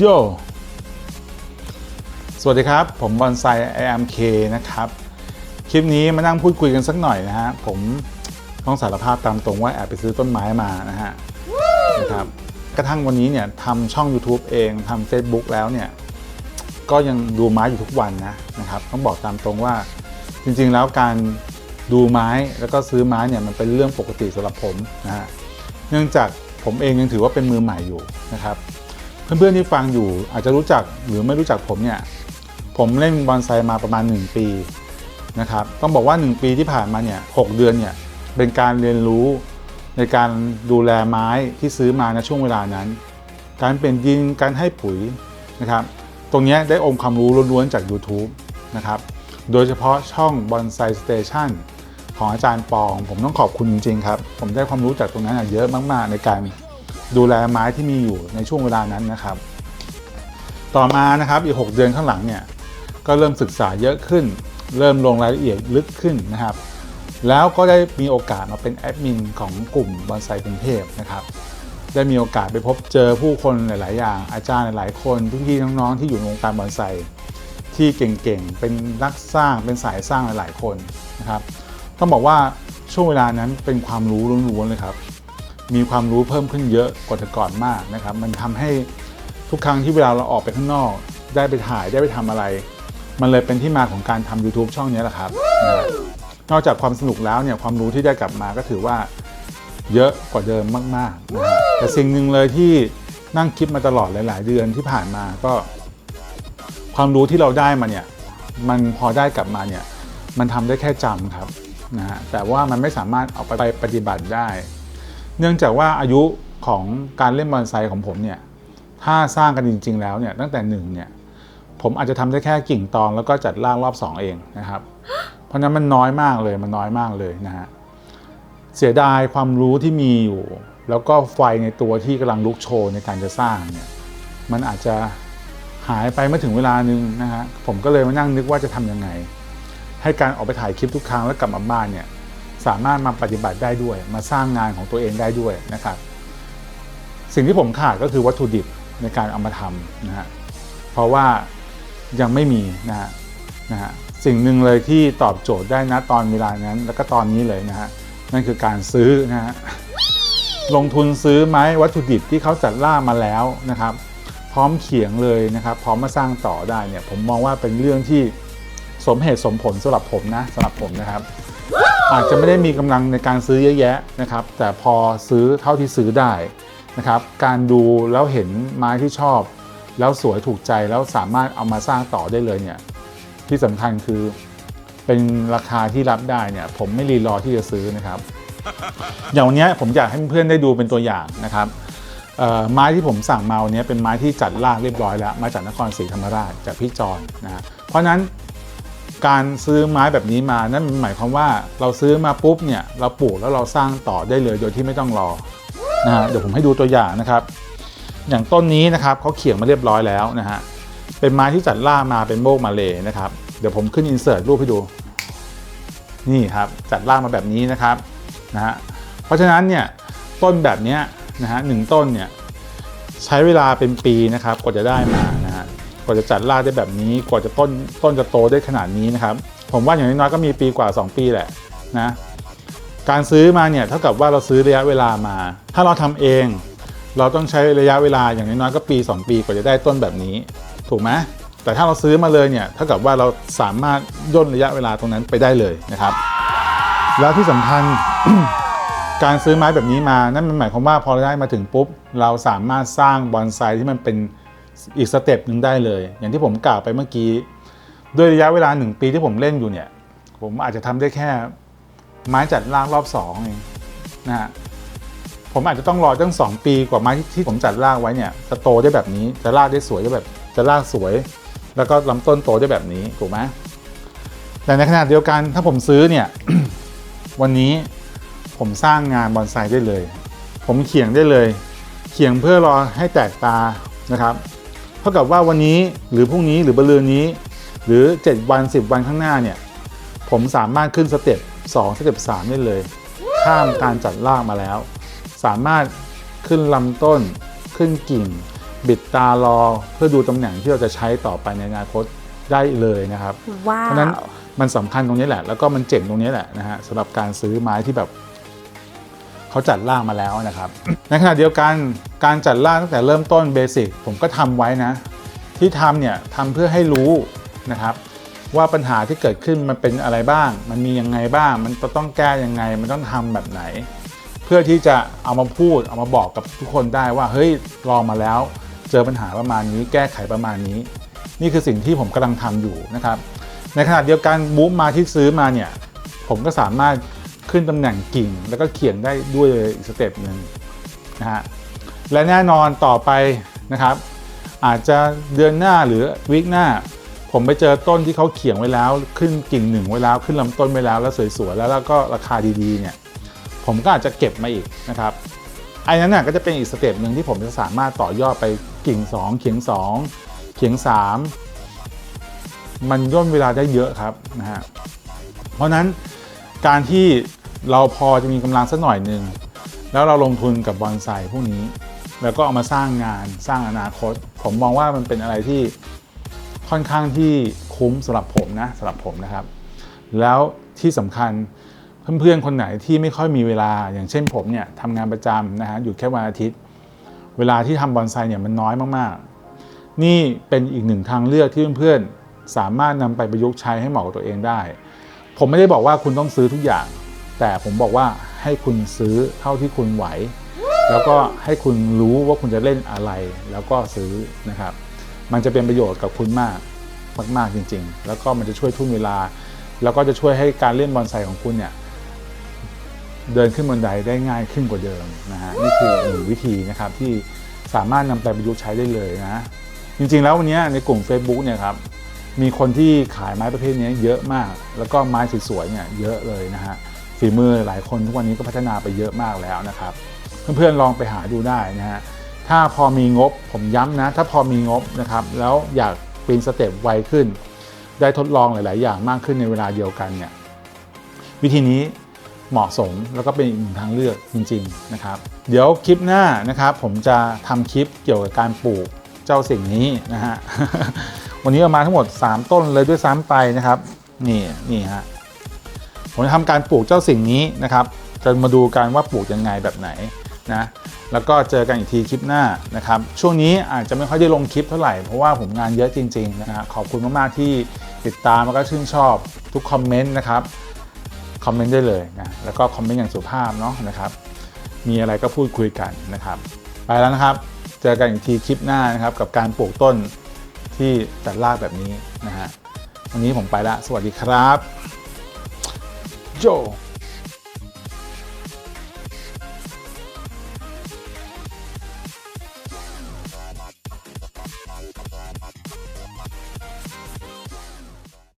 โยสวัสดีครับ ผมบอนไซไอแอมเคนะครับ คลิปนี้มานั่งพูดคุยกันสักหน่อยนะฮะ ผมต้องสารภาพตามตรงว่าแอบไปซื้อต้นไม้มานะฮะนะครับกระทั่งวันนี้เนี่ยทำช่อง YouTube เองทำ Facebook แล้วเนี่ย ก็ยังดูไม้อยู่ทุกวันนะนะครับ ต้องบอกตามตรงว่าจริงๆแล้วการดูไม้แล้วก็ซื้อไม้เนี่ยมันเป็นเรื่องปกติสำหรับผมนะฮะเนื่องจากผมเองยังถือว่าเป็นมือใหม่อยู่นะครับ เพื่อนๆที่ฟังอยู่อาจจะรู้จักหรือไม่รู้จักผมเนี่ยผมเล่นบอนไซมาประมาณ 1 ปีนะครับต้องบอกว่า 1 ปีที่ผ่านมาเนี่ยหเดือนเนี่ยเป็นการเรียนรู้ในการดูแลไม้ที่ซื้อมาในช่วงเวลานั้น การเปลี่ยนดินการให้ปุ๋ยนะครับตรงนี้ได้องค์ความรู้ล้วนๆจาก YouTube นะครับโดยเฉพาะช่อง Bonsai Station ของอาจารย์ปอง ผมต้องขอบคุณจริงๆครับ ผมได้ความรู้จากตรงนั้นเยอะมากๆในการ ดูแลไม้ที่มีอยู่ในช่วงเวลานั้นนะครับ ต่อมานะครับอีก 6 เดือนข้างหลังเนี่ยก็เริ่มศึกษาเยอะขึ้น เริ่มลงรายละเอียดลึกขึ้นนะครับ แล้วก็ได้มีโอกาสมาเป็นแอดมินของกลุ่มบอนไซกรุงเทพนะครับได้มีโอกาสไปพบเจอผู้คนหลาย ๆ อย่าง อาจารย์หลาย ๆ คนพี่ๆน้อง ๆ ที่อยู่ในวงการบอนไซที่เก่ง ๆ เป็นนักสร้างเป็นสายสร้างหลาย ๆ คนนะครับ ต้องบอกว่าช่วงเวลานั้นเป็นความรู้ล้วน ๆ เลยครับ มีความรู้เพิ่มขึ้นเยอะกว่าแต่ก่อนมากนะครับ มันทำให้ทุกครั้งที่เวลาเราออกไปข้างนอก ได้ไปถ่ายได้ไปทำอะไร มันเลยเป็นที่มาของการทำ YouTube ช่องนี้แหละครับ นอกจากความสนุกแล้วเนี่ยความรู้ที่ได้กลับมาก็ถือว่าเยอะกว่าเดิมมากๆนะแต่สิ่งหนึ่งเลยที่นั่งคิดมาตลอดหลาย ๆ เดือนที่ผ่านมาก็ ความรู้ที่เราได้มาเนี่ยมันพอได้กลับมาเนี่ยมันทำได้แค่จำครับนะฮะแต่ว่ามันไม่สามารถเอาไปปฏิบัติได้ เนื่องจากว่าอายุของการเล่นบอนไซของผมเนี่ยถ้าสร้างกันจริง ๆ แล้วเนี่ยตั้งแต่หนึ่งเนี่ยผมอาจจะทำได้แค่กิ่งตอนแล้วก็จัดร่างรอบ 2 เองนะครับ เพราะนั้นมันน้อยมากเลยมันน้อยมากเลยนะฮะเสียดายความรู้ที่มีอยู่ แล้วก็ไฟในตัวที่กำลังลุกโชนในการจะสร้างเนี่ยมันอาจจะหายไปเมื่อถึงเวลานึงนะฮะผมก็เลยมานั่งนึกว่าจะทำยังไง ให้การออกไปถ่ายคลิปทุกครั้งแล้วกลับมาบ้านเนี่ย สามารถมาปฏิบัติได้ด้วย มาสร้างงานของตัวเองได้ด้วยนะครับ สิ่งที่ผมขาดก็คือวัตถุดิบในการเอามาทำนะฮะเพราะว่ายังไม่มีนะฮะนะฮะสิ่งหนึ่งเลยที่ตอบโจทย์ได้นะตอนเวลานั้น แล้วก็ตอนนี้เลยนะฮะนั่นคือการซื้อนะฮะลงทุนซื้อไม้วัตถุดิบที่เขาจัดล่ามาแล้วนะครับ พร้อมเขียงเลยนะครับ พร้อมมาสร้างต่อได้เนี่ยผมมองว่าเป็นเรื่องที่สมเหตุสมผลสำหรับผมนะสำหรับผมนะครับ อาจจะไม่ได้มีกำลังในการซื้อเยอะแยะนะครับ แต่พอซื้อเท่าที่ซื้อได้นะครับ การดูแล้วเห็นไม้ที่ชอบ แล้วสวยถูกใจแล้วสามารถเอามาสร้างต่อได้เลยเนี่ยที่สำคัญคือเป็นราคาที่รับได้เนี่ยผมไม่รีรอที่จะซื้อนะครับ อย่างวันนี้ผมอยากให้เพื่อนได้ดูเป็นตัวอย่างนะครับไม้ที่ผมสั่งมาวันนี้เป็นไม้ที่จัดลากเรียบร้อยแล้ว มาจากนครศรีธรรมราชจากพี่จอนนะเพราะนั้น การซื้อไม้แบบนี้มานั่นหมายความว่าเราซื้อมาปุ๊บเนี่ยเราปลูกแล้วเราสร้างต่อได้เลยโดยที่ไม่ต้องรอนะฮะเดี๋ยวผมให้ดูตัวอย่างนะครับ อย่างต้นนี้นะครับเขาเขียงมาเรียบร้อยแล้วนะฮะเป็นไม้ที่จัดล่ามาเป็นโมกมาเลยนะครับเดี๋ยวผมขึ้นอินเสิร์ตรูปให้ดูนี่ครับจัดล่ามาแบบนี้นะครับนะฮะเพราะฉะนั้นเนี่ยต้นแบบนี้นะฮะหนึ่งต้นเนี่ยใช้เวลาเป็นปีนะครับกว่าจะได้มา ว่าจะจัดล่ากได้แบบนี้ กว่าจะต้นต้นจะโตได้ขนาดนี้นะครับ ผมว่าอย่างน้อยๆก็มีปีกว่า 2 ปีแหละนะการซื้อมาเนี่ยเท่ากับว่าเราซื้อระยะเวลามา ถ้าเราทำเอง เราต้องใช้ระยะเวลาอย่างน้อยๆก็ปี 2 ปีกว่าจะได้ต้นแบบนี้ ถูกไหมแต่ถ้าเราซื้อมาเลยเนี่ยเท่ากับว่าเราสามารถย่นระยะเวลาตรงนั้นไปได้เลยนะครับ แล้วที่สำคัญการซื้อไม้แบบนี้มา นั่นมันหมายความว่าพอเราได้มาถึงปุ๊บ เราสามารถสร้างบอนไซที่มันเป็น อีกสเต็ปหนึ่งได้เลย อย่างที่ผมกล่าวไปเมื่อกี้ด้วยระยะเวลาหนึ่งปีที่ผมเล่นอยู่เนี่ย ผมอาจจะทำได้แค่ไม้จัดล่างรอบสองเองนะฮะผมอาจจะต้องรอตั้งสองปีกว่าไม้ที่ที่ผมจัดรากไว้เนี่ยจะโตได้แบบนี้จะรากได้สวยได้แบบจะรากสวย แล้วก็ลำต้นโตได้แบบนี้ถูกไหมแต่ในขณะเดียวกันถ้าผมซื้อเนี่ยวันนี้ผมสร้างงานบอนไซได้เลย ผมเขียงได้เลย เขียงเพื่อรอให้แตกตานะครับ เท่ากับว่าวันนี้หรือพรุ่งนี้หรือบะลืนนี้ หรือ 7 วัน 10 วันข้างหน้าเนี่ย ผมสามารถขึ้นสเต็ป2สเต็ป3ได้เลย ข้ามการจัดรากมาแล้ว สามารถขึ้นลำต้น ขึ้นกิ่ง บิดตารอเพื่อดูตำแหน่งที่เราจะใช้ต่อไปในอนาคตได้เลยนะครับว้าเพราะฉะนั้นวมันสำคัญตรงนี้แหละ แล้วก็มันเจ๋งตรงนี้แหละนะฮะสำหรับการซื้อไม้ที่แบบ เขาจัดล่างมาแล้วนะครับ ในขณะเดียวกันการจัดล่างตั้งแต่เริ่มต้นเบสิกผมก็ทำไว้นะ ที่ทำเนี่ยทำเพื่อให้รู้นะครับ ว่าปัญหาที่เกิดขึ้นมันเป็นอะไรบ้าง มันมียังไงบ้าง มันต้องแก้ยังไง มันต้องทำแบบไหน เพื่อที่จะเอามาพูดเอามาบอกกับทุกคนได้ว่าเฮ้ยลองมาแล้ว เจอปัญหาประมาณนี้แก้ไขประมาณนี้ นี่คือสิ่งที่ผมกำลังทำอยู่นะครับ ในขณะเดียวกันบูมมาที่ซื้อมาเนี่ยผมก็สามารถ ขึ้นตำแหน่งกิ่ง แล้วก็เขียนได้ด้วยอีกสเต็ปหนึ่งนะฮะและแน่นอนต่อไปนะครับ อาจจะเดือนหน้าหรือวีคหน้า ผมไปเจอต้นที่เขาเขียงไว้แล้ว ขึ้นกิ่งหนึ่งไว้แล้ว ขึ้นลำต้นไว้แล้วแล้วสวยๆแล้วแล้วก็ราคาดีๆเนี่ยผมก็อาจจะเก็บมาอีกนะครับไอ้นั้นน่ะก็จะเป็นอีกสเต็ปหนึ่งที่ผมจะสามารถต่อยอดไปกิ่ง 2 เขียง 2 เขียง 3 มันย่นเวลาได้เยอะครับนะฮะเพราะนั้นการที่ เราพอจะมีกำลังสักหน่อยหนึ่งแล้วเราลงทุนกับบอนไซพวกนี้ แล้วก็เอามาสร้างงานสร้างอนาคต ผมมองว่ามันเป็นอะไรที่ค่อนข้างที่คุ้มสำหรับผมนะสำหรับผมนะครับ แล้วที่สำคัญเพื่อนๆคนไหนที่ไม่ค่อยมีเวลาอย่างเช่นผมเนี่ยทำงานประจำนะฮะอยู่แค่วันอาทิตย์ เวลาที่ทำบอนไซเนี่ยมันน้อยมากๆ นี่เป็นอีกหนึ่งทางเลือกที่เพื่อนๆสามารถนำไปประยุกต์ใช้ให้เหมาะกับตัวเองได้ ผมไม่ได้บอกว่าคุณต้องซื้อทุกอย่าง แต่ผมบอกว่าให้คุณซื้อเท่าที่คุณไหว แล้วก็ให้คุณรู้ว่าคุณจะเล่นอะไร แล้วก็ซื้อนะครับ มันจะเป็นประโยชน์กับคุณมากมากๆจริง ๆ แล้วก็มันจะช่วยทุ่นเวลา แล้วก็จะช่วยให้การเล่นบอลไซของคุณเนี่ยเดินขึ้นบันไดได้ง่ายขึ้นกว่าเดิมนะฮะนี่คือหนึ่งวิธีนะครับที่สามารถนำไปประยุกต์ใช้ได้เลยนะจริงๆแล้ววันนี้ในกลุ่ม Facebook เนี่ยครับมีคนที่ขายไม้ประเภทนี้เยอะมาก แล้วก็ไม้สวยๆเนี่ยเยอะเลยนะฮะ ฝีมือหลายคนทุกวันนี้ก็พัฒนาไปเยอะมากแล้วนะครับ เพื่อนๆลองไปหาดูได้นะฮะถ้าพอมีงบผมย้ำนะ ถ้าพอมีงบนะครับ แล้วอยากปีนสเต็ปไวขึ้น ได้ทดลองหลาย ๆ อย่างมากขึ้นในเวลาเดียวกันเนี่ยวิธีนี้เหมาะสมแล้วก็เป็นอีกหนึ่งทางเลือกจริง ๆ นะครับ เดี๋ยวคลิปหน้านะครับผมจะทำคลิปเกี่ยวกับการปลูกเจ้าสิ่งนี้นะฮะวันนี้เอามาทั้งหมด 3 ต้นเลยด้วยซ้ำไปนะครับ นี่นี่ฮะ ผมจะทำการปลูกเจ้าสิ่งนี้นะครับจะมาดูกันว่าปลูกยังไงแบบไหนนะแล้วก็เจอกันอีกทีคลิปหน้านะครับ ช่วงนี้อาจจะไม่ค่อยได้ลงคลิปเท่าไหร่ เพราะว่าผมงานเยอะจริงๆนะฮะขอบคุณมากๆที่ติดตามแล้วก็ชื่นชอบทุกคอมเมนต์นะครับคอมเมนต์ได้เลยนะแล้วก็คอมเมนต์อย่างสุภาพเนาะนะครับมีอะไรก็พูดคุยกันนะครับ ไปแล้วนะครับ เจอกันอีกทีคลิปหน้านะครับ กับการปลูกต้นที่จัดรากแบบนี้นะฮะวันนี้ผมไปละสวัสดีครับ โจ